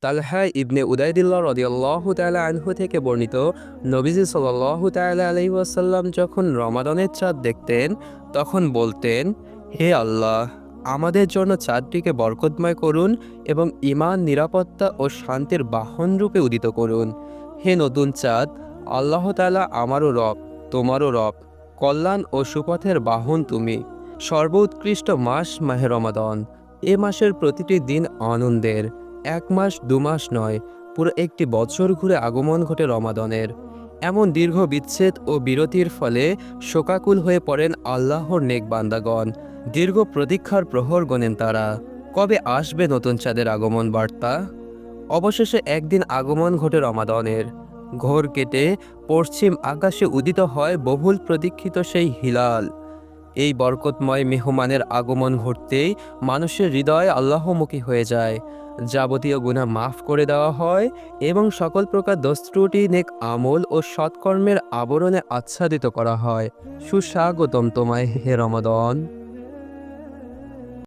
তালহা ইবনে উদাইদুল্লাহ রদিয়াল্লাহু তাআলা আনহু থেকে বর্ণিত নবীজি সাল্লাল্লাহু তাআলা আলাইহি ওয়াসাল্লাম যখন রমাদানের চাঁদ দেখতেন, তখন বলতেন, হে আল্লাহ, আমাদের জন্য চাঁদটিকে বরকতময় করুন এবং ইমান নিরাপত্তা ও শান্তির বাহন রূপে উদিত করুন। হে নতুন চাঁদ, আল্লাহ তালা আমারও রব, তোমারও রব, কল্যাণ ও সুপথের বাহন তুমি। সর্বোৎকৃষ্ট মাস মাহে রমাদন। এ মাসের প্রতিটি দিন আনন্দের। এক মাস, দু মাস নয়, পুরো একটি বছর ঘুরে আগমন ঘটে রমাদনের। এমন দীর্ঘ বিচ্ছেদ ও বিরতির ফলে শোকাকুল হয়ে পড়েন আল্লাহর নেক বান্দাগণ। দীর্ঘ প্রতীক্ষার প্রহর গণেন তারা। কবে আসবে নতুন চাঁদের আগমন বার্তা? অবশেষে একদিন আগমন ঘটে রমাদনের। ঘোর কেটে পশ্চিম আকাশে উদিত হয় বহুল প্রতীক্ষিত সেই হিলাল। এই বরকতময় মেহমানের আগমন ঘটতেই মানুষের হৃদয় আল্লাহমুখী হয়ে যায়। যাবতীয় গুণা মাফ করে দেওয়া হয় এবং সকল প্রকার দস্ত্রুটি, নেক আমল ও সৎকর্মের আবরণে আচ্ছাদিত করা হয়। সুস্বাগতম তোমায় হে রমাদন।